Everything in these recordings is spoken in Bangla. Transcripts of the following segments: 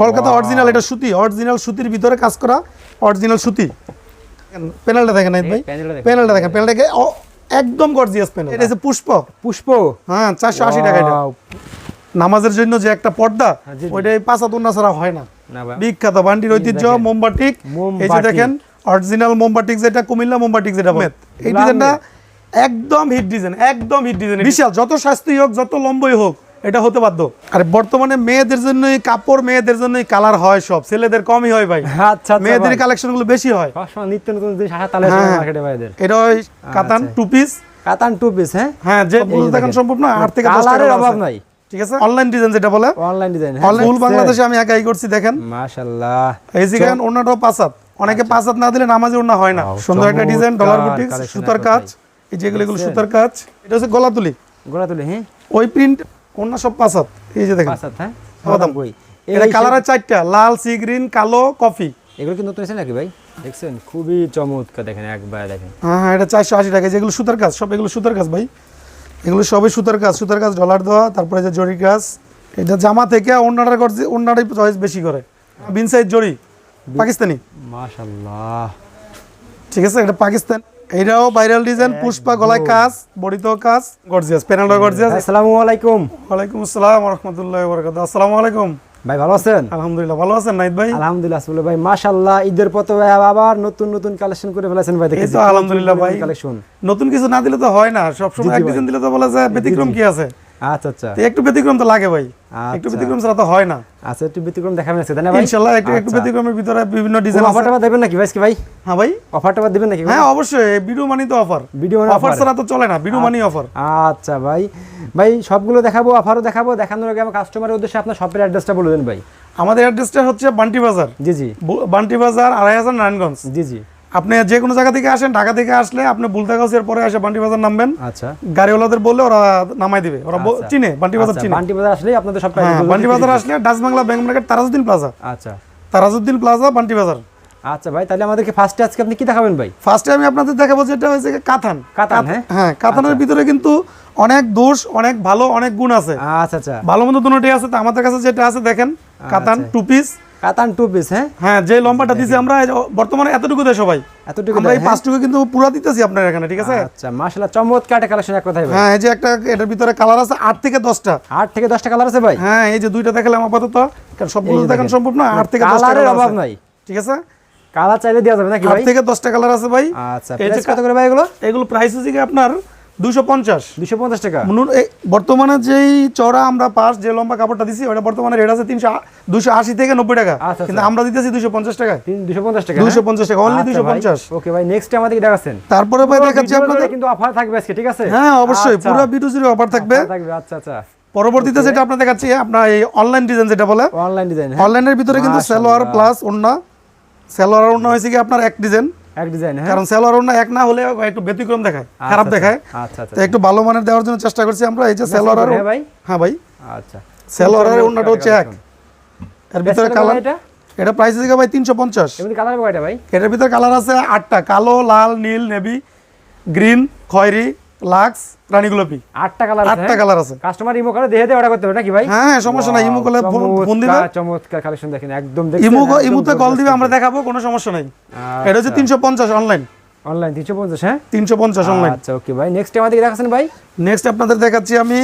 কলকাতা অরিজিনাল এটা সুতি অরিজিনাল সুতির ভিতরে কাজ করা অরিজিনাল সুতি। প্যানেলটা দেখেন ভাই। প্যানেলটা দেখেন। প্যানেলটা দেখেন প্যানেলটাকে একদম গর্জিয়াস প্যানেল এটা হচ্ছে পুষ্প। পুষ্প? হ্যাঁ চারশো আশি টাকা এটা। নামাজের জন্য যে একটা পর্দা হ্যাঁ। ওইটাই পাঁচ হাত ছাড়া হয় না। বিখ্যাত বান্ডির ঐতিহ্য মোমবাটিক এই যে দেখেন অরিজিনাল মোমবাটিক যেটা কুমিল্লা মোমবাটিক যেটা। এই ডিজাইনটা একদম হিট ডিজাইন একদম হিট ডিজাইন বিশাল। যত শাস্তি হোক যত লম্বই হোক এটা হতে বাধ্য। আর বর্তমানে মেয়েদের জন্যই কাপড় মেয়েদের জন্যই কালার হয় সব। ছেলেদের কমই হয় ভাই। আচ্ছা আচ্ছা মেয়েদের কালেকশনগুলো বেশি হয়। নিত্য নতুন জিনিস আসা তাহলে হ্যাঁ, হ্যাঁ। মার্কেটে ভাইদের। এটা ওই কাতান আচ্ছা। টু পিস কাতান টু পিস হ্যাঁ? হ্যাঁ যে দেখেন। সম্ভব না আট থেকে কালারের অভাব নাই। ঠিক আছে? অনলাইন ডিজাইন যেটা বলে। অনলাইন ডিজাইন ফুল বাংলাদেশে আমি একাই করছি দেখেন। মাশাআল্লাহ এই যে দেখেন ওনাটাও পাঁচাত। অনেকে পাঁচাত না দিলে নামাজে ওনা হয় না। সুন্দর একটা ডিজাইন ডলার সুতার কাজ। কথায়। এই যেগুলো এগুলো সুতার কাজ। এটা হচ্ছে গলা তুলি গোড়া তুলে হ্যাঁ। ওই প্রিন্ট ওনা সব পাঁচাত। এই যে দেখেন। পাঁচ হ্যাঁ? বাদাম। কই এটা কালার আছে চারটা লাল সি গ্রিন কালো কফি। এগুলো কি নতুন এসে নাকি ভাই? দেখছেন খুবই চমৎকার দেখেন একবার দেখেন। হ্যাঁ হ্যাঁ এটা চারশো আশি টাকা। যেগুলো সুতার কাজ সব এগুলো সুতার কাজ ভাই। এগুলো সবই সুতার কাজ সুতার কাজ ডলার দেওয়া তারপরে যে জরি কাজ। এটা জামা থেকে অন্যটার করছে অন্যটাই চয়েস বেশি করে। বিন সাইজ জরি পাকিস্তানি। মাশাআল্লাহ ঠিক আছে? এটা পাকিস্তান। এটাও ভাইরাল ডিজাইন পুষ্পা গলায় কাজ বডিতেও কাজ গর্জিয়াস প্যানেলটা গর্জিয়াস আসসালামু আলাইকুম। ওয়ালাইকুম আসসালাম রহমতুল্লাহ বরকাত আসসালামু আলাইকুম। ভাই ভালো আছেন? আলহামদুলিল্লাহ ভালো আছেন নাইদ ভাই? আলহামদুলিল্লাহ আসলে ভাই মাশাআল্লাহ ঈদের পর তো ভাই আবার নতুন নতুন কালেকশন করে ফেলেছেন ভাই দেখেছি। তো আলহামদুলিল্লাহ ভাই। কালেকশন নতুন কিছু না দিলে তো হয় না সবসময় এক ডিজাইন দিলে তো বলা যায় ব্যতিক্রম কি আছে? আচ্ছা আচ্ছা। একটু ব্যতিক্রম তো লাগে ভাই। একটু আচ্ছা। ব্যতিক্রম ছাড়া তো হয় না। আচ্ছা একটু ব্যতিক্রম দেখাবেন আজকে তাই না ভাই? ইনশাআল্লাহ একটু একটু আচ্ছা। ব্যতিক্রমের ভিতরে বিভিন্ন ডিজাইন অফারটা দেবেন নাকি ভাই ভাই? হ্যাঁ ভাই। অফারটা দিবেন নাকি হ্যাঁ অবশ্যই ভিডিও মানি তো অফার ভিডিও মানে অফার ছাড়া তো চলে না ভিডিও মানি অফার আচ্ছা ভাই। ভাই সবগুলো দেখাবো অফারও দেখাবো দেখানোর আগে আমার কাস্টমারের উদ্দেশ্যে আপনার শপের অ্যাড্রেসটা বলে দেন ভাই। আমাদের অ্যাড্রেসটা হচ্ছে বান্টি বাজার। জি জি। বান্টি বাজার আড়াই হাজার নারায়ণগঞ্জ। জি জি। আপনি যে কোনো জায়গা থেকে আসেন ঢাকা থেকে আসলে আপনি বুলতাগাছের পরে এসে বান্টি বাজার নামবেন। আচ্ছা। গাড়িওয়ালাদের বললে ওরা নামাই দিবে ওরা আচ্ছা। চিনে বান্টি বাজার আচ্ছা, চিনে। বান্টি বাজার আসলেই আপনাদের সব হ্যাঁ বান্টি বাজার আসলে Dutch Bangla bank market Tarajuddin plaza. আচ্ছা। তারাজুদ্দিন প্লাজা বান্টি বাজার। আচ্ছা ভাই তাহলে আমাদেরকে ফার্স্টে আজকে আপনি কি দেখাবেন ভাই? ফার্স্টে আমি আপনাদের দেখাবো যেটা হয়েছে কি কাতান কাতান, হ্যাঁ? হ্যাঁ কাতানের ভিতরে কিন্তু অনেক দোষ অনেক ভালো অনেক গুণ আছে। আচ্ছা আচ্ছা। ভালো মন্দ দুটোটি আছে তো আমাদের কাছে যেটা আছে দেখেন কাতান আচ্ছা। টু পিস কাতান টু পিস হ্যাঁ? হ্যাঁ যে লম্বাটা দিছি আমরা বর্তমানে এতটুকু দেয় সবাই। এতটুকু আমরা এই হ্যাঁ? পাঁচটুকু কিন্তু পুরো দিতেছি আপনার এখানে ঠিক আছে? আচ্ছা মাশাআল্লাহ চমৎকার একটা কালেকশন এক কথাই ভাই। হ্যাঁ এই যে একটা এটার ভিতরে কালার আছে আট থেকে দশটা। আট থেকে দশটা কালার আছে ভাই? হ্যাঁ এই যে দুইটা দেখালাম আপাতত কারণ সবগুলো দেখানো সম্ভব না আট থেকে দশটা কালারের কালার অভাব নাই। ঠিক আছে? কালার চাইলে দেওয়া যাবে নাকি ভাই? থেকে দশটা কালার আছে ভাই। আচ্ছা প্রাইস কত করে ভাই এগুলো? এগুলো প্রাইস হচ্ছে কি আপনার দুশো পঞ্চাশ। দুশো পঞ্চাশ টাকা। বর্তমানে যেই চড়া আমরা পাস যে লম্বা কাপড়টা দিছি ওটা বর্তমানে রেট আছে তিনশো দুশো আশি থেকে নব্বই টাকা। আচ্ছা, কিন্তু আমরা দিতেছি দুশো পঞ্চাশ টাকায়। দুশো পঞ্চাশ টাকা দুশো পঞ্চাশ টাকা অনলি দুশো পঞ্চাশ। ওকে ভাই নেক্সট আমাদেরকে দেখাচ্ছেন। তারপরে ভাই দেখাচ্ছি আপনাদের কিন্তু অফার থাকবে আজকে ঠিক আছে? হ্যাঁ অবশ্যই আচ্ছা, পুরো বিটু জিরো অফার থাকবে। থাকবে আচ্ছা আচ্ছা। পরবর্তীতে যেটা দেখাচ্ছি আপনার এই অনলাইন ডিজাইন যেটা বলে। অনলাইন ডিজাইন অনলাইনের ভিতরে কিন্তু সালোয়ার প্লাস ওন্না সালোয়ার ওন্না হয়েছে কি আপনার এক ডিজাইন এক ডিজাইন হ্যাঁ? কারণ সেলোয়ার ওড়না এক না হলে একটু ব্যতিক্রম দেখায় খারাপ আচ্ছা, দেখায়। আচ্ছা আচ্ছা। তো একটু ভালো মানের দেওয়ার জন্য চেষ্টা করছি আমরা এই যে সালোয়ার আর হ্যাঁ ভাই? হ্যাঁ ভাই। আচ্ছা। সালোয়ার আর ওড়নাটা হচ্ছে এক। এর ভিতরে কালার এটা? এটা প্রাইস থেকে ভাই তিনশো পঞ্চাশ। এমনি কালার কয়টা ভাই? এটার ভিতরে কালার আছে আটটা কালো লাল নীল নেভি গ্রিন খয়েরি লাক্স রানী গোলাপি আটটা কালার আটটা কালার আছে। কাস্টমার ইমো করে দেখে অর্ডার করতে হবে নাকি ভাই? হ্যাঁ হ্যাঁ সমস্যা নাই। ইমো কলে ফোন দিবে। চমৎকার, চমৎকার কালেকশন দেখেন একদম দেখছেন ইমো ইমোতে কল দিবে আমরা দেখাবো কোনো সমস্যা নাই। এটা হচ্ছে তিনশো পঞ্চাশ অনলাইন অনলাইন তিনশো পঞ্চাশ হ্যাঁ? তিনশো পঞ্চাশ অনলাইন আচ্ছা ওকে ভাই নেক্সট আমাদের দেখাচ্ছেন ভাই? নেক্সট আপনাদের দেখাচ্ছি আমি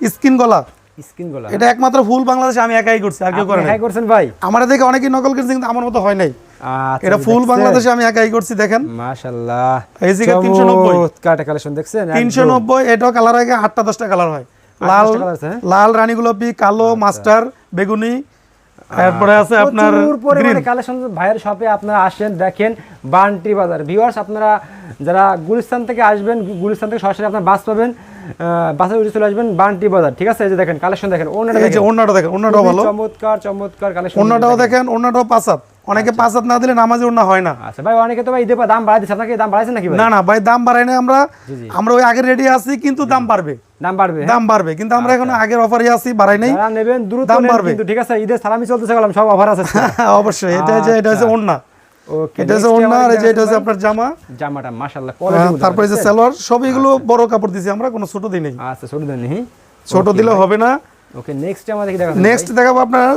স্কিন গলা। স্ক্রিনগুলো এটা একমাত্র ফুল বাংলাদেশে আমি একাই করছি আর কেউ করে নাই। করছেন ভাই? আমার দেখে অনেকেই নকল করছে কিন্তু আমার মতো হয় নাই। আচ্ছা এটা ফুল বাংলাদেশে আমি একাই করছি দেখেন। মাশাআল্লাহ। এই যে 390 চমৎকার কালেকশন দেখছেন? তিনশো নব্বই এটাও কালার আগে আটটা দশটা কালার হয়। লাল হ্যাঁ? লাল রানী গোলাপি কালো মাস্টার বেগুনি। এরপরে আছে আপনার প্রচুর পরিমাণে কালেকশন ভাইয়ের শপে আপনারা আসেন দেখেন বান্টি বাজার। ভিউয়ার্স আপনারা যারা গুলিস্তান থেকে আসবেন গুলিস্তান থেকে সরাসরি আপনার বাস পাবেন। বাসে উঠে চলে আসবেন বান্টি বাজার ঠিক আছে? এই যে দেখেন কালেকশন দেখেন ওনাটা যে অন্যটা দেখেন অন্যটাও ভালো। চমৎকার চমৎকার কালেকশন অন্যটাও দেখেন। অন্যটাও পাঁচাত অনেকে পাঁচাত না দিলে নামাজে অন্য হয় না। আচ্ছা ভাই অনেকে তো ভাই ঈদের দাম বাড়াই দিচ্ছে। আপনাকে দাম বাড়াইছেন নাকি না না ভাই দাম বাড়াই না আমরা। আমরা ওই আগে রেডি আছি কিন্তু দাম বাড়বে। দাম বাড়বে হ্যাঁ? দাম বাড়বে কিন্তু আমরা এখন আগের অফারে আছি বাড়াই নাই। নেবেন দ্রুত দাম বাড়বে। কিন্তু ঠিক আছে? ঈদের সালামি চলতেছে গেলাম সব অফার আছে। অবশ্যই এটা যে এটা হচ্ছে ওকে এটা হচ্ছে ওন্না এই যে এটা হচ্ছে আপনার জামা। জামাটা মাশাআল্লাহ কোয়ালিটি তারপরে যে সালোয়ার সব এগুলো বড় কাপড় দিছি আমরা কোনো ছোট দিই নেই। আচ্ছা ছোট দেন হি ছোট দিলে হবে না। ওকে নেক্সট আমাদের কি দেখা নেক্সট দেখাবো আপনার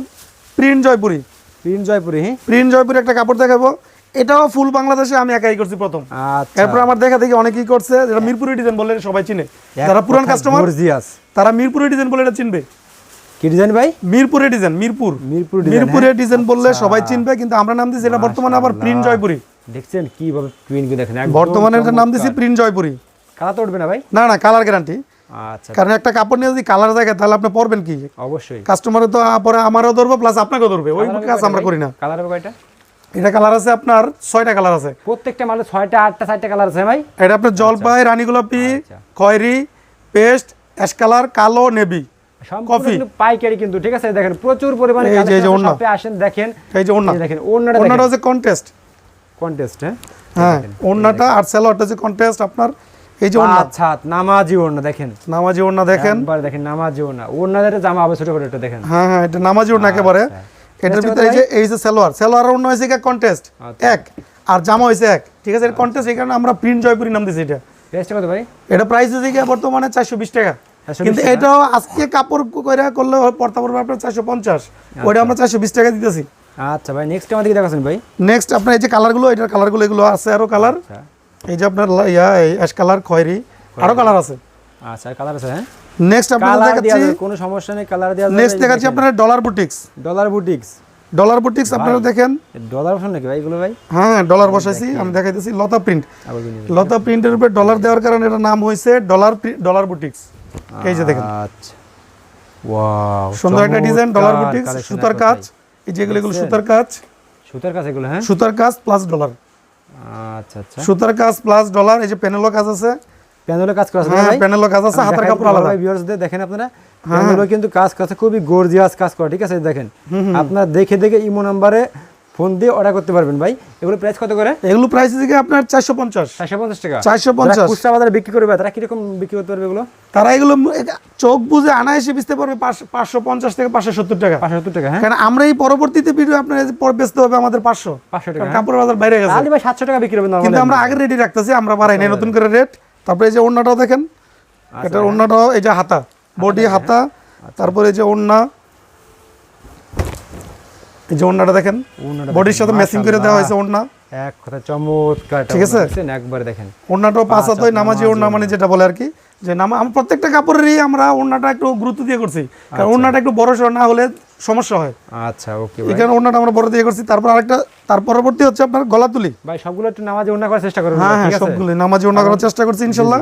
প্রিন্ট জয়পুরি। প্রিন্ট জয়পুরি হ্যাঁ? প্রিন্ট জয়পুরি একটা কাপড় দেখাবো। এটাও ফুল বাংলাদেশে আমি একাই করছি প্রথম। আচ্ছা। এরপর আমার দেখা দেখি অনেকেই করছে মিরপুরি ডিজাইন বলে সবাই চিনে। যারা পুরান কাস্টমার তারা মিরপুরি ডিজাইন বলে এটা চিনবে। কি ডিজাইন ভাই? মিরপুরে ডিজাইন মিরপুর। মিরপুর মিরপুরে হ্যাঁ? ডিজাইন বললে সবাই চিনবে কিন্তু আমরা নাম দিয়েছি এটা বর্তমানে আবার প্রিন্ট জয়পুরি দেখছেন কীভাবে প্রিন্ট দেখেন? বর্তমানে নাম দিয়েছি প্রিন্ট জয়পুরি কালা তো উঠবে না ভাই? না না কালার গ্যারান্টি আচ্ছা। কারণ একটা কাপড় নিয়ে যদি কালার দেখে তাহলে আপনি পরবেন কি? অবশ্যই। কাস্টমার তো পরে আমারও ধরবো প্লাস আপনাকেও ধরবে। ওই কাজ আমরা করি না। কালার হবে কয়টা? এটা কালার আছে আপনার ছয়টা কালার আছে। প্রত্যেকটা মালে ছয়টা আটটা চারটা কালার আছে ভাই? এটা আপনার জলপাই রানী গোলাপি আচ্ছা। খয়েরি পেস্ট অ্যাশ কালার কালো নেভি কফি। পাইকারি কিন্তু ঠিক আছে? দেখেন প্রচুর পরিমাণে এই যে- আছে, আসেন দেখেন। এই যে ওন্না দেখেন ওন্নাটা হচ্ছে কন্টেস্ট কন্টেস্ট হ্যাঁ? হ্যাঁ ওন্নাটা আর কন্টেস্ট আপনার এই যে ওন্না আচ্ছা নামাজি ওড়না দেখেন। নামাজি ওন্না দেখেন। একবার দেখেন নামাজি ওড়না। যেটা জামা হবে ছোট করে একটু দেখেন। হ্যাঁ হ্যাঁ এটা নামাজি ওন্না একেবারে। আচ্ছা। এটার এটা ভিতরে এই যে এই যে সালোয়ার। সালোয়ার ওন্না হয়েছে কন্টেস্ট আচ্ছা। এক। আর জামা হয়েছে এক। ঠিক আছে কন্টেস্ট এই কারণে আমরা প্রিন্ট জয়পুরি নাম দিয়েছি এটা। প্রাইসটা কত ভাই? এটা প্রাইস হচ্ছে গিয়ে বর্তমানে চারশো বিশ টাকা। 420 কিন্তু? এটাও আজকে কাপড় করে করলে পড়তে পারবে আপনার চারশো পঞ্চাশ। ওইটা আমরা চারশো বিশ টাকা দিতেছি। আচ্ছা ভাই নেক্সট আমাদের কি দেখাচ্ছেন ভাই। নেক্সট আপনার এই যে কালারগুলো এটার কালারগুলো এগুলো আছে আরও কালার। আচ্ছা। এই যে আপনার ইয়া এই অ্যাশ কালার খয়েরি আরও কালার আছে। আচ্ছা কালার আছে হ্যাঁ? নেক্সট আপনার দেখাচ্ছি কোনো সমস্যা নেই কালার দেওয়া নেক্সট দেখাচ্ছি আপনার Dollar Boutiques Dollar Boutiques Dollar Boutiques আপনারা দেখেন। ডলার অপশন নাকি ভাই এগুলো ভাই? হ্যাঁ ডলার বসাইছি আমি দেখাইতেছি লতা প্রিন্ট লতা প্রিন্টের উপরে ডলার দেওয়ার কারণে এটার নাম হয়েছে ডলার ডলার বুটিক্স এই যে দেখেন। আচ্ছা। ওয়াও সুন্দর একটা ডিজাইন ডলার সুতার কাজ। এই যেগুলো এগুলো সুতার কাজ। সুতার কাছে এগুলো হ্যাঁ? সুতার কাজ প্লাস ডলার আচ্ছা আচ্ছা। সুতার কাজ প্লাস ডলার এই যে প্যানেলও কাজ আছে। প্যানেলে কাজ করা আছে হ্যাঁ প্যানেলও কাজ আছে হাতের কাপড় আলাদা। হ্যাঁ। ভিউয়ার্সদের দেখেন আপনারা? প্যানেলও কিন্তু কাজ কাছে খুবই গর্জিয়াস কাজ করে ঠিক আছে? দেখেন। আপনারা দেখে দেখে ইমো নাম্বারে ফোন দিয়ে অর্ডার করতে পারবেন ভাই। এগুলো প্রাইস কত করে? এগুলো প্রাইস থেকে আপনার চারশো পঞ্চাশ। চারশো পঞ্চাশ টাকা। চারশো পঞ্চাশ। খুচরা বাজারে বিক্রি করবে তারা কীরকম বিক্রি করতে পারবে এগুলো? তারা এগুলো চোখ বুঝে আনা এসে বেচতে পারবে পাঁচ- পাঁচশো পঞ্চাশ থেকে পাঁচশো সত্তর টাকা। পাঁচশো সত্তর টাকা হ্যাঁ? কারণ আমরা এই পরবর্তীতে ভিডিও আপনার বেচতে হবে আমাদের পাঁচশো। পাঁচশো টাকা হ্যাঁ? বাজার বাইরে গেছে। তাহলে ভাই সাতশো টাকা বিক্রি হবে কিন্তু আমরা আগে রেডি রাখতেছি আমরা বাড়াই নাই। নতুন করে রেট তারপরে এই যে ওড়নাটাও দেখেন। আচ্ছা, এটার ওড়নাটাও এই যে হাতা। বডি হাতা। আচ্ছা। তারপরে যে ওড়না। এই যে ওড়নাটা দেখেন বডির সাথে ম্যাচিং করে দেওয়া হয়েছে ওড়না। এক কথা চমৎকার ঠিক আছে? একবার দেখেন। ওড়নাটাও পাঁচ হাত নামাজি ওড়না মানে যেটা বলে আর কি যে নামা আমরা প্রত্যেকটা কাপড়েরই আমরা ওড়নাটা একটু গুরুত্ব দিয়ে করছি। কারণ ওড়নাটা একটু বড় সড় না হলে সমস্যা হয়। আচ্ছা ওকে কারণে ওড়নাটা আমরা বড় দিয়ে করছি তারপর আরেকটা তার পরবর্তী হচ্ছে আপনার গলা তুলি ভাই সবগুলো একটু নামাজে ওড়না করার চেষ্টা করবেন হ্যাঁ হ্যাঁ সবগুলো নামাজি ওড়না করার চেষ্টা করছি ইনশাল্লাহ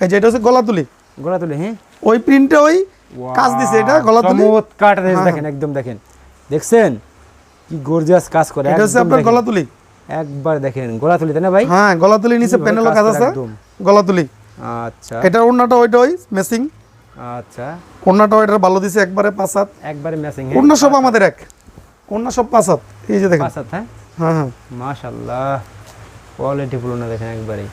এই যে এটা হচ্ছে গলা তুলি গোড়া তুলে হ্যাঁ? ওই প্রিন্টে ওই কাজ দিছে এটা গলা তুলি চমৎকার দেখেন একদম দেখেন। দেখছেন? কি গর্জিয়াস কাজ করে এটা হচ্ছে আপনার দেখেন। গলা তুলি একবার দেখেন গলা তুলি তাই না ভাই? হ্যাঁ গলা তুলি নিচে প্যানেলও কাজ আছে একদম। গলা তুলি আচ্ছা। এটার ওড়নাটা ওইটা ওই মেসিং আচ্ছা। ওড়নাটা ওইটার ভালো দিছে একবারে পাঁচ হাত। একবারে ম্যাচিং ওড়না সব আমাদের এক। ওড়না সব পাঁচ হাত। এই যে দেখেন। পাঁচ হাত হ্যাঁ? হ্যাঁ হ্যাঁ। মাশাআল্লাহ। কোয়ালিটি ফুল না দেখেন একবারে।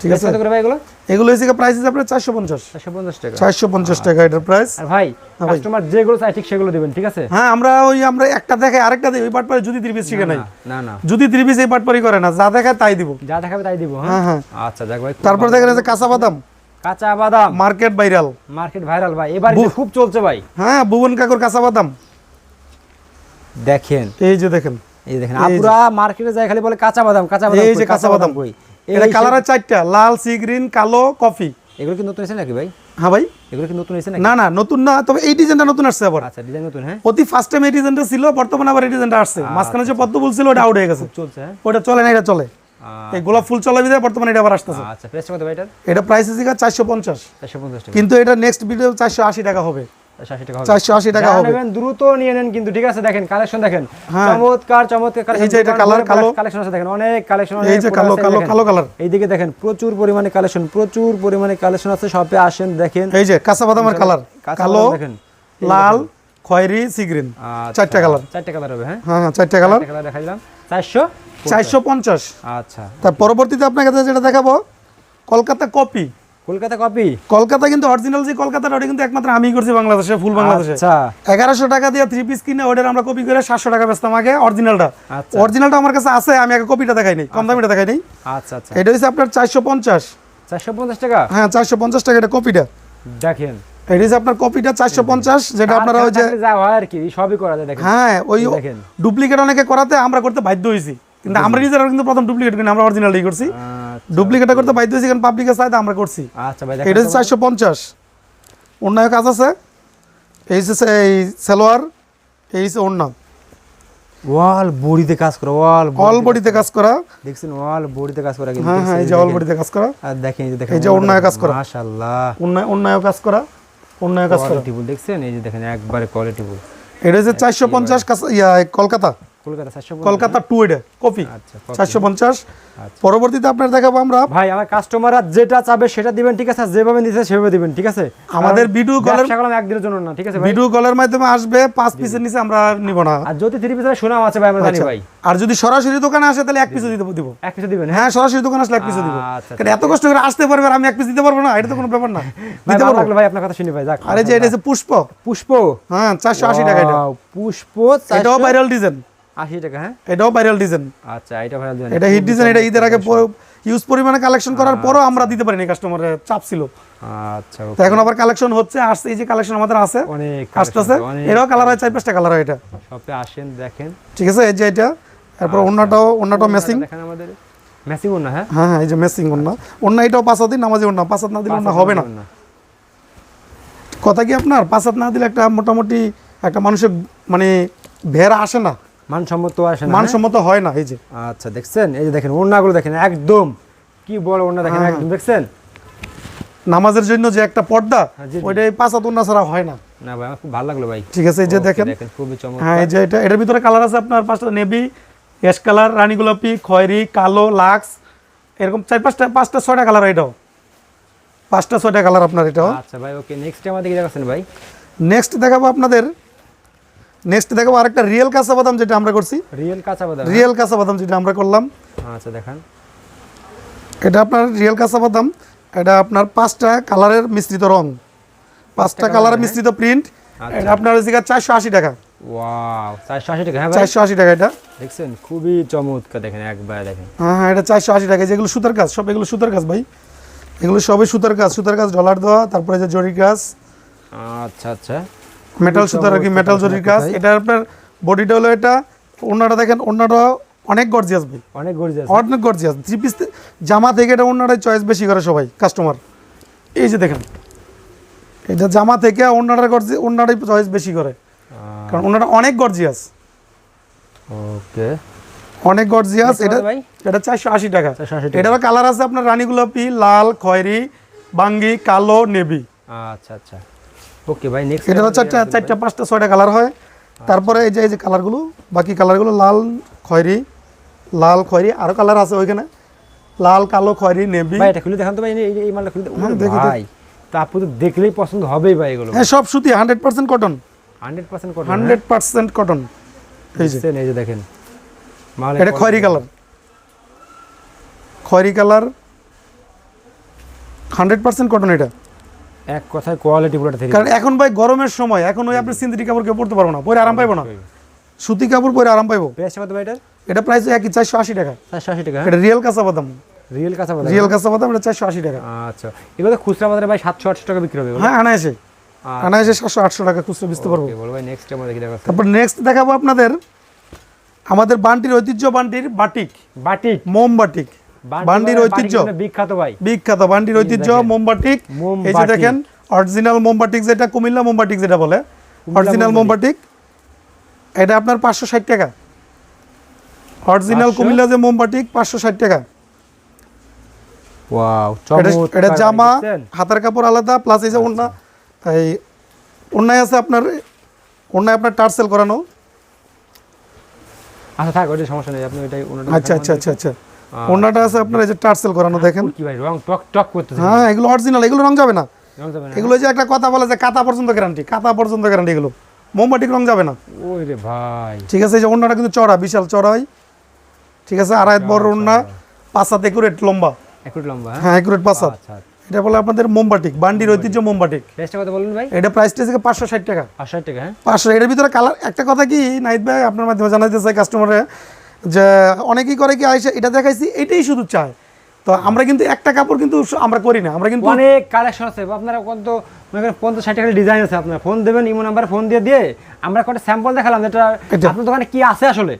ঠিক আছে। কত করে ভাই এগুলো? এগুলো হচ্ছে প্রাইস আছে আপনার চারশো পঞ্চাশ। চারশো পঞ্চাশ টাকা। চারশো পঞ্চাশ টাকা এটার প্রাইস আর ভাই হ্যাঁ কাস্টমার যেগুলো চাই ঠিক সেগুলো দিবেন ঠিক আছে? হ্যাঁ আমরা ওই আমরা একটা দেখে আরেকটা দিই ওই পাটপাড়ি যদি ত্রিপিস শিখে নাই না, না যদি ত্রিপিস এই পাটপাড়ি করে না যা দেখায় তাই দিব। যা দেখাবে তাই দিব হ্যাঁ? হ্যাঁ হ্যাঁ। আচ্ছা যাক ভাই তারপর দেখেন যে কাঁচা বাদাম। কাঁচা বাদাম। মার্কেট ভাইরাল মার্কেট ভাইরাল ভাই। এবার খুব চলছে ভাই। হ্যাঁ ভুবন কাকুর কাঁচা বাদাম। দেখেন। এই যে দেখেন। এই দেখেন আপুরা মার্কেটে যায় খালি বলে কাঁচা বাদাম কাঁচা বাদাম এই যে কাঁচা বাদাম। কই? এটা কালার চারটা লাল সি গ্রিন কালো কফি। এগুলো কি নতুন এসেছে নাকি ভাই? হ্যাঁ ভাই। এগুলো কি নতুন এসেছে নাকি? না না নতুন না তবে এই ডিজাইনটা নতুন আসছে আবার। আচ্ছা ডিজাইন নতুন হ্যাঁ। অতি ফার্স্ট টাইম এই ডিজাইনটা ছিল বর্তমানে আবার এই ডিজাইনটা আসছে। মাঝখানে যে পদ্ম ফুল ছিল ওটা আউট হয়ে গেছে। চলছে হ্যাঁ। ওটা চলে না এটা চলে। এই গোলাপ ফুল চলে বিদায় বর্তমানে এটা আবার আসতেছে। আচ্ছা প্রেস কত ভাই এটার? এটা প্রাইস আছে চারশো পঞ্চাশ। চারশো পঞ্চাশ টাকা। কিন্তু এটা নেক্সট ভিডিও চারশো আশি টাকা হবে। টাকা হবে। নেবেন দ্রুত নিয়ে নেন কিন্তু ঠিক আছে দেখেন কালেকশন দেখেন। হ্যাঁ। চমৎকার চমৎকার এই যে এটা colour কালো। কালেকশন আছে দেখেন অনেক কালেকশন এই যে কালো কালো কালো কালার এইদিকে দেখেন প্রচুর পরিমাণে কালেকশন প্রচুর পরিমাণে কালেকশন আছে শপে আসেন দেখেন। এই যে কাঁচা বাদামের কালার কাঁচা কালো দেখেন। লাল খয়েরি সি গ্রিন চারটা কালার চারটা কালার হবে হ্যাঁ? হ্যাঁ হ্যাঁ চারটা কালার কালার দেখা দিলাম চারশো চারশো পঞ্চাশ। আচ্ছা। তার পরবর্তীতে আপনাকে যেটা দেখাবো কলকাতা কপি। কলকাতা কপি? কলকাতা কিন্তু অরিজিনাল যে কলকাতাটা ওটা কিন্তু একমাত্র করছি বাংলাদেশে ফুল বাংলাদেশে। আচ্ছা। এগারোশো টাকা দিয়ে থ্রি পিস কিনে ওটার আমরা কপি করে সাতশো টাকা বেচতাম আগে অরিজিনালটা আচ্ছা। অরিজিনালটা আমার কাছে আছে আমি আগে কপিটা দেখাই নাই কম দামিটা দেখাই নাই। আচ্ছা আচ্ছা। এটা হচ্ছে আপনার চারশো পঞ্চাশ। চারশো পঞ্চাশ টাকা? হ্যাঁ চারশো পঞ্চাশ টাকা এটা কপিটা দেখেন। এটা হচ্ছে আপনার কপিটা চারশো পঞ্চাশ যেটা আপনারা ওই যে যা হয় আর কি সবই করা যায় দেখেন। হ্যাঁ ওই ডুপ্লিকেট অনেকে করাতে আমরা করতে বাধ্য হয়েছি কিন্তু আমরা নিজেরা কিন্তু প্রথম ডুপ্লিকেট করি না, আমরা অরিজিনালই করছি। আচ্ছা, ডুপ্লিকেটটা করতে বাধ্য হয়েছি কারণ পাবলিকের চাইতে আমরা করছি। আচ্ছা ভাই এটা দেখেন হচ্ছে চারশো পঞ্চাশ। অন্যায় কাজ আছে। এই হচ্ছে এই সালোয়ার এই হচ্ছে অন্য ওয়াল বডিতে কাজ করা ওয়াল অল বডিতে কাজ করা। দেখছেন ওয়াল বডিতে কাজ করা হ্যাঁ হ্যাঁ এই যে অল বডিতে কাজ করা। আর দেখেন এই যে দেখেন এই যে অন্যায় কাজ করা। মাশাআল্লাহ। অন্যায় অন্যায় কাজ করা। অন্যায় কাজ করা। দেখছেন? এই যে দেখেন একবারে কোয়ালিটিফুল এটা হচ্ছে চারশো পঞ্চাশ ইয়া কলকাতা। কলকাতা 450 কলকাতা টু এটা কপি আচ্ছা আচ্ছা। পরবর্তীতে আপনার দেখাবো আমরা। ভাই আমার কাস্টমাররা যেটা চাবে সেটা দিবেন ঠিক আছে? আর যেভাবে নিতে সেভাবে দিবেন ঠিক আছে? আমাদের ভিডিও কলের ব্যবসা একদিনের জন্য না ঠিক আছে ভাই? ভিডিও কলের মাধ্যমে আসবে পাঁচ পিসের নিচে আমরা নিব না। আর যদি থ্রি পিসের শোনাও আছে ভাই আমরা জানি আচ্ছা। ভাই। আর যদি সরাসরি দোকানে আসে তাহলে এক পিসও দিতে দিব এক পিস দিবেন হ্যাঁ? হ্যাঁ সরাসরি দোকানে আসলে এক পিসও দিব। কারণ এত কষ্ট করে আসতে পারবে আর আমি এক পিস দিতে পারব না? এটা তো কোনো ব্যাপার না। দিতে পারব। ভাই আপনার কথা শুনি ভাই যাক। আরে যে এটা হচ্ছে পুষ্প। পুষ্প? হ্যাঁ চারশো আশি টাকা এটা। পুষ্প এটাও ভাইরাল ডিজাইন আশি টাকা হ্যাঁ? এটাও ভাইরাল ডিজাইন আচ্ছা এটা ভাই দিবেন এটা হিট ডিজাইন এটা ঈদের আগে ইউজ পরিমাণে কালেকশন করার পরও আমরা দিতে পারিনি কাস্টমারের চাপ ছিল। আচ্ছা তো এখন আবার কালেকশন হচ্ছে আসছে এই যে কালেকশন আমাদের আছে অনেক আসতেছে। collection, এটাও কালার হয় চার পাঁচটা কালার হয় এটা। আসেন দেখেন। ঠিক আছে এই যে এটা তারপর মেসিং দেখেন আমাদের। না হ্যাঁ? হ্যাঁ হ্যাঁ এই যে মেসিং এটাও পাঁচ দিন নামাজি অন্য পাঁচ না দিলে অন্য হবে না। কথা কি আপনার? পাঁচ হাত না দিলে একটা মোটামুটি একটা মানুষের মানে ভেড়া আসে না? মানসম্মত আসে না হ্যাঁ? মানসম্মত হয় না এই যে। আচ্ছা দেখছেন? এই যে দেখেন ওড়নাগুলো দেখেন একদম। কি বড় ওড়না দেখেন হ্যাঁ, একদম দেখছেন? নামাজের জন্য যে একটা পর্দা হ্যাঁ। ওইটা এই পাঁচ অন্য ছাড়া হয় না। না ভাই আমার খুব ভালো লাগল ভাই। ঠিক আছে এই যে দেখেন। দেখেন খুবই চমৎকার। হ্যাঁ এই যে এটা এটার ভিতরে কালার আছে আপনার পাঁচটা নেভি অ্যাশ কালার রানী গোলাপি খয়েরি কালো লাক্স এরকম চার পাঁচটা পাঁচটা ছয়টা কালার এটাও। পাঁচটা ছয়টা কালার আপনার এটাও। আচ্ছা ভাই ওকে নেক্সট আমাদের কি দেখাচ্ছেন ভাই? নেক্সট দেখাবো আপনাদের নেক্সট দেখাবো আরেকটা রিয়েল কাঁচা বাদাম যেটা আমরা করছি। রিয়েল কাঁচা বাদাম রিয়েল কাঁচা বাদাম যেটা আমরা করলাম। হ্যাঁ? আচ্ছা দেখান। এটা আপনার রিয়েল কাঁচা বাদাম। এটা আপনার পাঁচটা কালারের মিশ্রিত রং। পাঁচটা কালারের মিশ্রিত প্রিন্ট আচ্ছা। এটা আপনার হচ্ছে চারশো আশি টাকা। ওয়াও চারশো আশি টাকা হ্যাঁ ভাই। চারশো আশি টাকা এটা। দেখছেন খুবই চমৎকার দেখেন একবার দেখেন। হ্যাঁ হ্যাঁ এটা চারশো আশি টাকা। যেগুলো সুতার কাজ সব এগুলো সুতার কাজ ভাই। এগুলো সবই সুতার কাজ। সুতার কাজ ডলার দেওয়া তারপরে যে জরি কাজ। আচ্ছা আচ্ছা। মেটাল সুতার আর কি মেটাল জরির কাজ। এটা আপনার বডিটা হলো এটা অন্যটা দেখেন অন্যটা অনেক গর্জিয়াস ভাই। অনেক গরিজ আছে অনেক গর্জিয়াস থ্রি পিস জামা থেকে এটা অন্যটাই চয়েস বেশি করে সবাই কাস্টমার এই যে দেখেন এটা জামা থেকে অন্যটার গর্জি অন্যটাই চয়েস বেশি করে। কারণ অন্যটা অনেক গর্জিয়াস ওকে। অনেক গর্জিয়াস এটা ভাই? এটা চারশো আশি টাকা। 480 টাকা। এটারও কালার আছে আপনার রানী গোলাপি লাল খয়েরি বাঙ্গি কালো নেভি আচ্ছা আচ্ছা। ওকে ভাই নেক্সট এটারও চারটা চারটা পাঁচটা ছয়টা কালার হয়। তারপরে এই যে এই যে কালারগুলো বাকি কালারগুলো লাল খয়েরি লাল খয়েরি আরও কালার আছে ওইখানে। লাল কালো খয়েরি নেভি। ভাই এটা খুলে দেখান তো ভাই এই এই মালটা খুলে দেখান দেখি। ভাই তা আপু তো দেখলেই পছন্দ হবেই ভাই এগুলো। হ্যাঁ সব সুতি hundred percent cotton hundred percent করবেন হান্ড্রেড পার্সেন্ট কটন এই যে। এই যে দেখেন। মাল এটা খয়েরি কালার খয়েরি কালার হান্ড্রেড পার্সেন্ট কটন এটা। এক কথায় কোয়ালিটি পুরোটা থেকে কারণ এখন ভাই গরমের সময় এখন ওই আপনি সিন্থেটিক কাপড় কেউ পরতে পারব না পরে আরাম পাইবো না। সুতি কাপড় পরে আরাম পাইবো। প্রাইস কত ভাই এটা? এটা প্রাইস একই চারশো আশি টাকা। চারশো আশি টাকা। এটা রিয়েল কাঁচা বাদাম। রিয়েল কাঁচা বাদাম। রিয়েল কাঁচা বাদাম এটা চারশো আশি টাকা। আচ্ছা। তো খুচরা বাজারে ভাই সাতশো আটশো টাকা বিক্রি হবে। হ্যাঁ আনাইছে। আচ্ছা, আনাইছে সাতশো আটশো টাকা খুচরো বেচতে পারব। ভাই নেক্সট আমাদের কি দেখাচ্ছে তারপর নেক্সট দেখাবো আপনাদের আমাদের বান্টির ঐতিহ্য বান্টির বাটিক। বাটিক। মোম বাটিক বান্ডির ঐতিহ্য। বিখ্যাত ভাই। বিখ্যাত বান্ডির ঐতিহ্য মোমবাটিক এই যে দেখেন অরিজিনাল মোমবাটিক যেটা কুমিল্লা মোমবাটিক যেটা বলে। অরিজিনাল মোমবাটিক এটা আপনার পাঁচশো ষাট টাকা। অরিজিনাল কুমিল্লা যে মোমবাটিক পাঁচশো ষাট টাকা। ওয়াও এটা জামা? হাতের কাপড় আলাদা প্লাস এই যে ওন্না এই অন্যায় আছে আপনার অন্যায় আপনার টার্সেল করানো। আচ্ছা থাক ওইটা সমস্যা নেই আপনি ওইটাই ওনাটা আচ্ছা আচ্ছা আচ্ছা আচ্ছা। অন্যটা আছে আপনার এই যে টার্সেল করানো দেখেন। কি ভাই রং টক টক করতেছে। হ্যাঁ এগুলো অরিজিনাল এগুলো রং যাবে না। রং যাবে না। এগুলো যে একটা কথা বলে যে কাতা পর্যন্ত গ্যারান্টি কাতা পর্যন্ত গ্যারান্টি এগুলো। মোমবাটিক রং যাবে না। ওই রে ভাই। ঠিক আছে এই যে অন্যটা কিন্তু চড়া বিশাল চড়া হয়। ঠিক আছে আড়াই বড় অন্যা পাঁচ হাত একুরেট লম্বা। একটু লম্বা হ্যাঁ? হ্যাঁ একুরেট পাঁচ হাত আচ্ছা এটা বলে আপনাদের মোমবাটিক বান্ডির ঐতিহ্য মোমবাটিক প্রাইসটা কত বলুন ভাই? এটা প্রাইসটা থেকে পাঁচশো ষাট টাকা। আটশো টাকা হ্যাঁ? পাঁচশো এটার ভিতরে কালার একটা কথা কি নাইট ভাই আপনার মাধ্যমে জানাইতে চাই কাস্টমারে যে অনেকেই করে কি আয়সা এটা দেখাইছি এটাই শুধু চায় তো আমরা কিন্তু একটা কাপড় কিন্তু আমরা করি না আমরা কিন্তু অনেক কালেকশন আছে। আপনারা কত পঞ্চাশ ষাট টাকা ডিজাইন আছে আপনার। ফোন দেবেন ইমো নাম্বার ফোন দিয়ে দিয়ে আমরা কটা স্যাম্পল দেখালাম যেটা আপনার দোকানে কি আছে আসলে।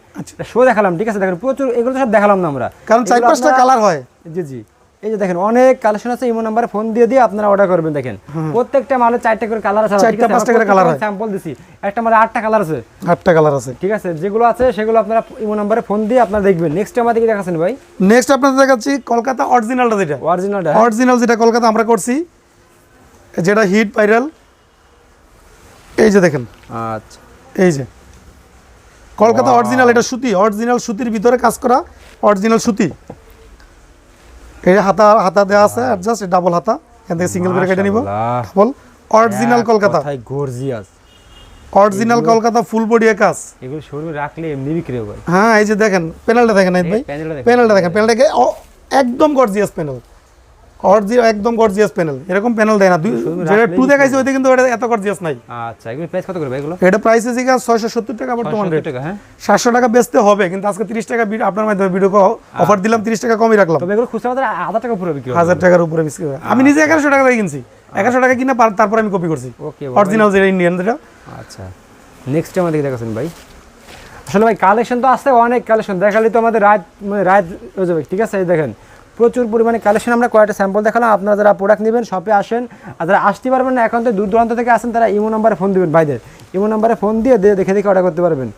শো দেখালাম ঠিক আছে? দেখেন প্রচুর এগুলো সব দেখালাম না আমরা। কারণ চার পাঁচটা কালার হয়। জি জি। এই যে দেখেন অনেক কালেকশন আছে ইমো নাম্বারে ফোন দিয়ে দিয়ে আপনারা অর্ডার করবেন দেখেন। প্রত্যেকটা মালে চারটা করে কালার আছে চারটা, পাঁচটা করে কালার আছে স্যাম্পল দিছি। একটা মালে আটটা কালার আছে। আটটা কালার আছে। ঠিক আছে যেগুলো আছে সেগুলো আপনারা ইমো নাম্বারে ফোন দিয়ে আপনারা দেখবেন। নেক্সট আমাদের কি দেখাচ্ছেন ভাই। নেক্সট আপনাদের দেখাচ্ছি কলকাতা অরিজিনালটা যেটা। অরিজিনালটা অরিজিনাল যেটা কলকাতা আমরা করছি যেটা হিট ভাইরাল এই যে দেখেন। আচ্ছা। এই যে। কলকাতা অরিজিনাল এটা সুতি। অরিজিনাল সুতির ভিতরে কাজ করা অরিজিনাল সুতি। এই হাতা হাতা দেওয়া আছে জাস্ট ডাবল হাতা। এখান থেকে সিঙ্গেল করে কেটে নিব। Double original Kolkata. Gorgeous original Kolkata full body কাজ। এগুলো শোরুমে রাখলে এমনি বিক্রি হবে হ্যাঁ এই যে দেখেন প্যানেলটা দেখেন ভাই। প্যানেলটা দেখেন। প্যানেলটা একদম গর্জিয়াস প্যানেল অরিজিনাল একদম গর্জিয়াস প্যানেল এরকম প্যানেল দেয় না। যেটা টু দেখাইছে ওইটা কিন্তু এত গর্জিয়াস নাই। আচ্ছা এগুলো প্রাইস কত করে ভাই এগুলো? এটা প্রাইস আছে টাকা বর্তমান। রেট হ্যাঁ। টাকা বেচতে হবে কিন্তু আজকে তিরিশ টাকা আপনার মাধ্যমে ভিডিও অফার দিলাম তিরিশ টাকা কমই রাখলাম। তবে এগুলো খুচরা বাজারে হাজার টাকা পুরো বিক্রি হবে। হাজার টাকার উপরে বিক্রি। আমি নিজে এগারোশো টাকা দিয়ে কিনছি। টাকা কিনে পার- তারপর আমি কপি করছি। ওকে অরিজিনাল যেটা ইন্ডিয়ান যেটা। আচ্ছা। নেক্সট আমাদের ভাই। আসলে ভাই কালেকশন তো আছে অনেক কালেকশন দেখালে তো আমাদের রাত মানে রাত হয়ে যাবে ঠিক আছে? এই দেখেন। প্রচুর পরিমাণে কালেকশন আমরা কয়েকটা স্যাম্পল দেখালাম। আপনারা যারা প্রোডাক্ট নেবেন শপে আসেন আর যারা আসতে পারবেন না এখন তো দূর দূরান্ত থেকে আসেন তারা ইমো নাম্বারে ফোন দিবেন ভাইদের। ইমো নাম্বারে ফোন দিয়ে দেখে দেখে অর্ডার করতে পারবেন।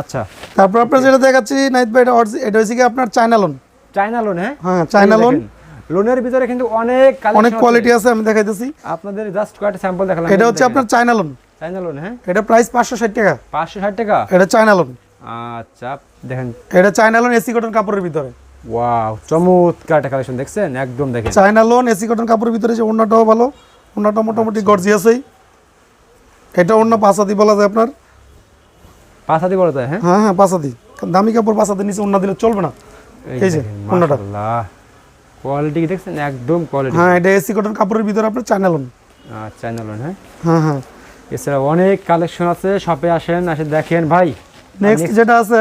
আচ্ছা। তারপর আপনার যেটা দেখাচ্ছি নাইট ভাই এটা এটা হচ্ছে কি আপনার চায়না লোন চায়না লোন হ্যাঁ? হ্যাঁ চায়না লোন লোনের ভিতরে কিন্তু অনেক অনেক কোয়ালিটি আছে আমি দেখাইতেছি। আপনাদের জাস্ট কয়েকটা স্যাম্পল দেখালাম। এটা হচ্ছে আপনার চায়না লোন চায়না লোন হ্যাঁ? এটা প্রাইস পাঁচশো ষাট টাকা। পাঁচশো ষাট টাকা? এটা চায়না লোন আচ্ছা দেখেন। এটা চায়না লোন এসি কটন কাপড়ের ভিতরে। ওয়াও চমৎকার একটা কালেকশন দেখছেন? একদম দেখেন। চায়না লোন এসি কটন কাপড়ের ভিতরে যে ভালো মোটামুটি গর্জিয়াসই এটা অন্য পাঁচাদি বলা যায় আপনার। পাঁচ হাতি বড় যায় হ্যাঁ? হ্যাঁ হ্যাঁ পাঁচাদি। দামি কাপড় পাঁচাদি নিচে অন্য দিলে চলবে না। এই যে। কোয়ালিটি দেখছেন? একদম কোয়ালিটি হ্যাঁ এটা এসি কটন কাপড়ের ভিতরে আপনার চায়না লোন আচ্ছা লোন হ্যাঁ? হ্যাঁ হ্যাঁ। এছাড়া অনেক কালেকশন আছে শপে আসেন আসে দেখেন ভাই। নেক্সট যেটা আছে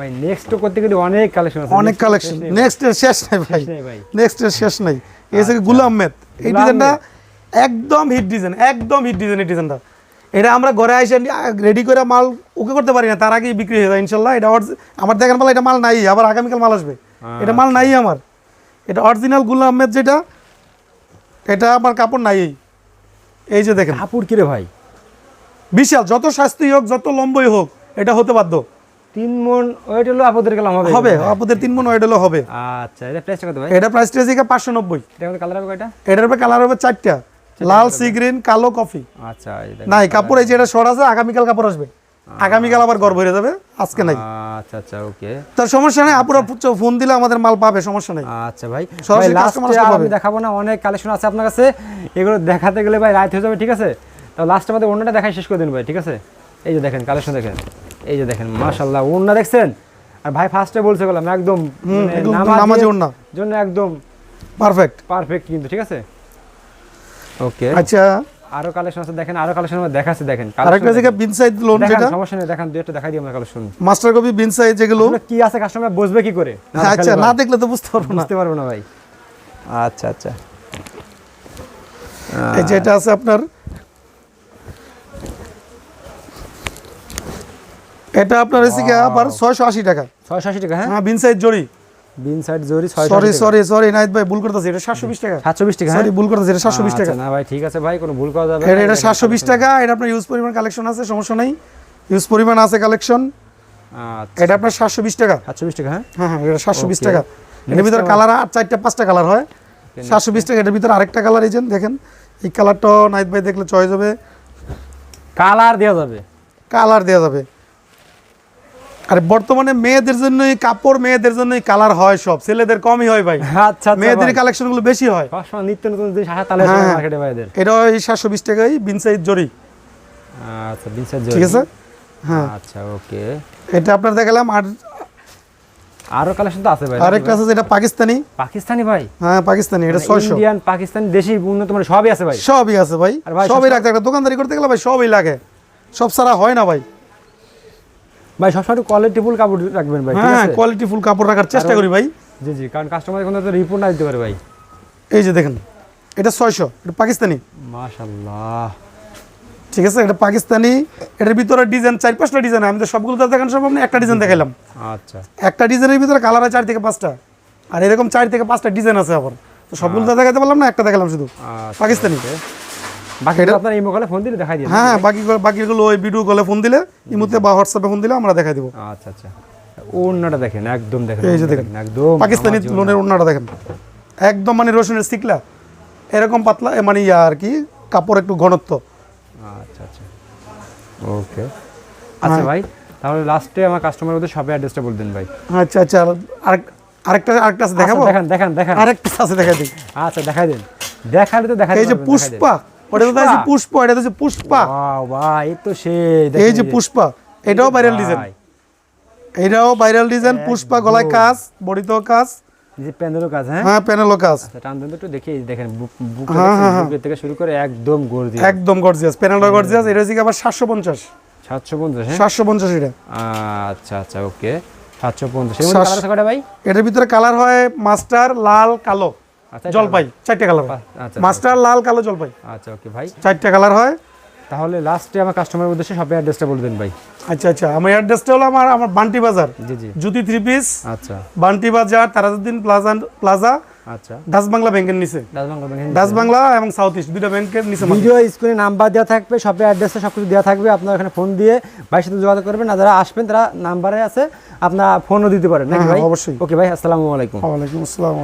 ভাই নেক্সট করতে গেলে অনেক কালেকশন আছে। অনেক কালেকশন শেষ নেক্সট এর শেষ নাই ভাই। শেষ নেক্সট এর শেষ নাই। এসে গুলাম আহমেদ এই ডিজাইনটা একদম হিট ডিজাইন একদম হিট ডিজাইন এই ডিজাইনটা এটা আমরা ঘরে এসে রেডি করে মাল ওকে করতে পারি না তার আগেই বিক্রি হয়ে যায় ইনশাল্লাহ। এটা আমার দেখার মাল এটা মাল নাই আবার আগামীকাল মাল আসবে। এটা মাল নাই আমার। এটা অরিজিনাল গুলাম আহমেদ যেটা এটা আমার কাপড় নাই এই। এই যে দেখেন। কাপড় কিরে ভাই? বিশাল যত শাস্তি হোক যত লম্বই হোক এটা হতে বাধ্য। তিন মন ওয়েট হলো আপনাদের গেলাম হবে হবে আপনাদের তিন মন ওয়েডেলও হবে। আচ্ছা এটা প্রাইসটা কত ভাই? এটা প্রাইস টেজিকে পাঁচশো নব্বই। এটা কালার হবে কয়টা? এটার উপরে কালার হবে চারটা। লাল সি গ্রিন কালো কফি আচ্ছা নাই কাপড় এই যে এটা শর্ট আছে আগামীকাল কাপড় আসবে। আগামীকাল আবার গর্ব যাবে আজকে নাই। আচ্ছা আচ্ছা ওকে। তার সমস্যা নেই আপুরা ফোন দিলে আমাদের মাল পাবে সমস্যা নেই। আচ্ছা ভাই। সরাসরি দেখাবো না অনেক কালেকশন আছে আপনার কাছে। এগুলো দেখাতে গেলে ভাই রাত হয়ে যাবে ঠিক আছে? তো লাস্ট আমাদের অন্যটা দেখাই শেষ করে দিন ভাই ঠিক আছে? এই যে দেখেন কালেকশন দেখেন। এই যে দেখেন মাশাল্লাহ অন্য দেখছেন? আর ভাই ফার্স্টে বলছে গেলাম একদম মানে নামাজি ওড়না। জন্য একদম পারফেক্ট পারফেক্ট কিন্তু ঠিক আছে? ওকে। আচ্ছা। আরও কালেকশন আছে দেখেন আরও কালেকশন আমরা দেখাচ্ছি দেখেন। আরেকটা জায়গায় বিন সাইজ লোন যেটা। সমস্যা নেই দেখেন একটা দেখাই দিই আমরা কালেকশন মাস্টার কপি বিন সাইজ যেগুলো। কি আছে কাস্টমার বুঝবে কি করে? আচ্ছা না দেখলে তো বুঝতে পারব না। বুঝতে পারব না ভাই। আচ্ছা আচ্ছা। এই যেটা আছে আপনার এটা আপনার এসে কি আবার ছয়শো আশি টাকা। ছয়শো আশি টাকা হ্যাঁ? হ্যাঁ বিন সাইজ জড়ি বিন সাইড জরি ছয়শো সরি সরি সরি নাইত ভাই ভুল করতেছি এটা সাতশো বিশ টাকা। সাতশো বিশ টাকা হ্যাঁ? সরি ভুল করতেছি এটা সাতশো বিশ টাকা। আচ্ছা, না ভাই ঠিক আছে ভাই কোনো ভুল করা যাবে এটা না, এটা দেখেন সাতশো বিশ collection। টাকা এটা আপনার ইউজ পরিমাণ কালেকশন আছে সমস্যা নাই। ইউজ পরিমাণ আছে কালেকশন আচ্ছা। এটা আপনার সাতশো বিশ টাকা। সাতশো বিশ টাকা হ্যাঁ? হ্যাঁ হ্যাঁ এটা সাতশো বিশ Okay. টাকা। এর ভিতর কালার আর চারটা পাঁচটা কালার হয়। সাতশো বিশ টাকা এর ভিতরে আরেকটা কালার এই দেখেন। এই কালারটাও নাইট ভাই দেখলে চয়েস হবে। কালার দেওয়া যাবে। কালার দেওয়া যাবে। আর বর্তমানে মেয়েদের জন্যই কাপড় মেয়েদের জন্যই কালার হয় সব। ছেলেদের কমই হয় ভাই। আচ্ছা মেয়েদের মেয়েদের কালেকশনগুলো বেশি হয়। নিত্য নতুন জিনিস আসা তাহলে। মার্কেটে ভাইদের। এটা ওই সাতশো বিশ টাকাই বিন সাইজ জরি। আচ্ছা বিন সাইড ঠিক আছে? হ্যাঁ। আচ্ছা ওকে। এটা আপনার দেখালাম আর আরও কালেকশন তো আছে ভাই। আরেকটা আছে যেটা পাকিস্তানি। পাকিস্তানি ভাই? হ্যাঁ পাকিস্তানি এটা ছয়শো। ইন্ডিয়ান পাকিস্তানি দেশি উন্নত মানে সবই আছে ভাই। সবই আছে ভাই। সবই রাখতে একটা দোকানদারি করতে গেলে ভাই সবই লাগে। সব সারা হয় না ভাই। ভাই সবসময় কোয়ালিটিফুল কাপড় রাখবেন ভাই ঠিক হ্যাঁ আছে? কোয়ালিটি ফুল কাপড় রাখার চেষ্টা করি ভাই। জি জি কারণ কাস্টমার কোনো তো রিপোর্ট না দিতে পারে ভাই। এই যে দেখেন এটা ছয়শো এটা পাকিস্তানি। মাশাল্লাহ ঠিক আছে এটা পাকিস্তানি এটার ভিতরে ডিজাইন চার পাঁচটা ডিজাইন আমি তো সবগুলো তো দেখানো সম্ভব না একটা ডিজাইন দেখাইলাম। আচ্ছা। একটা ডিজাইনের ভিতরে কালার হয় চার থেকে পাঁচটা আর এরকম চার থেকে পাঁচটা ডিজাইন আছে আবার। তো সবগুলো তো দেখাতে পারলাম না একটা দেখালাম শুধু। আচ্ছা, পাকিস্তানি আপনার ইমো কলে ফোন দিলে দেখাই দিন হ্যাঁ হ্যাঁ বাকিগুলো ওই ভিডিও কলে ফোন দিলে ইমুতে বা হোয়াটসঅ্যাপে ফোন দিলে আমরা দেখাই দিব। আচ্ছা আচ্ছা। ওড়নাটা দেখেন একদম দেখেন এই যে দেখেন। একদম পাকিস্তানি লোনের ওড়নাটা দেখেন। একদম মানে রসুনের সিকলা এরকম পাতলা মানে ইয়া আর কি কাপড় একটু ঘনত্ব। আচ্ছা আচ্ছা। ওকে। আচ্ছা ভাই তাহলে লাস্টে আমার কাস্টমার মধ্যে শপের অ্যাড্রেসটা বলে দিন ভাই। আচ্ছা আচ্ছা আর- আরেকটা আরেকটা আছে দেখাবো? আচ্ছা, দেখান দেখান দেখান। আরেকটা আছে দেখাই দিই। আচ্ছা দেখাই দিন। দেখালে তো দেখাই এই যে পুষ্পা ওটা তো আছে পুষ্পা এটা তো পুষ্পা। ওয়াও ভাই এই তো সেই এই যে পুষ্পা এটাও ভাইরাল ডিজাইন এটাও ভাইরাল ডিজাইন পুষ্পা গলায় কাজ বডিতেও কাজ। এই যে প্যানেলও কাজ হ্যাঁ? হ্যাঁ প্যানেলও কাজ। আচ্ছা একটু দেখি দেখেন বুক হ্যাঁ, হ্যাঁ, থেকে শুরু করে একদম একদম গর্জিয়াস প্যানেলটা গর্জিয়াস এটা হচ্ছে আবার সাতশো পঞ্চাশ। সাতশো পঞ্চাশ হ্যাঁ? সাতশো পঞ্চাশ এটা। আচ্ছা আচ্ছা ওকে। সাতশো পঞ্চাশ। এর মধ্যে কালার কয়টা ভাই? এটার ভিতরে কালার হয় মাস্টার লাল কালো। জলপাই চারটে কালার আচ্ছা মাস্টার লাল কালো জলপাই। আচ্ছা ওকে ভাই। চারটে কালার হয়। তাহলে লাস্টে আমার কাস্টমারের উদ্দেশ্যে শপের অ্যাড্রেসটা বলে দেন ভাই। আচ্ছা আচ্ছা। আমার অ্যাড্রেসটা হলো আমার আমার বান্টি বাজার। জি জি। জ্যোতি থ্রি পিস আচ্ছা। বান্টি বাজার তারাজুদ্দিন প্লাজা প্লাজা আচ্ছা। বাংলা ব্যাংকের নিচে। বাংলা এবং সাউথ ইস্ট দুইটা ব্যাংকের নিচে মাত্র। ভিডিও স্ক্রিনে নাম্বার দেওয়া থাকবে শপের অ্যাড্রেসটা সব কিছু দেওয়া থাকবে। আপনারা এখানে ফোন দিয়ে ভাইয়ের সাথে যোগাযোগ করবেন। আর যারা আসবেন তারা নাম্বারে আছে। আপনার ফোনও দিতে পারেন। নাকি হ্যাঁ, ভাই? অবশ্যই। ওকে ভাই আসসালামু আলাইকুম। ওয়ালাইকুম আসসালাম।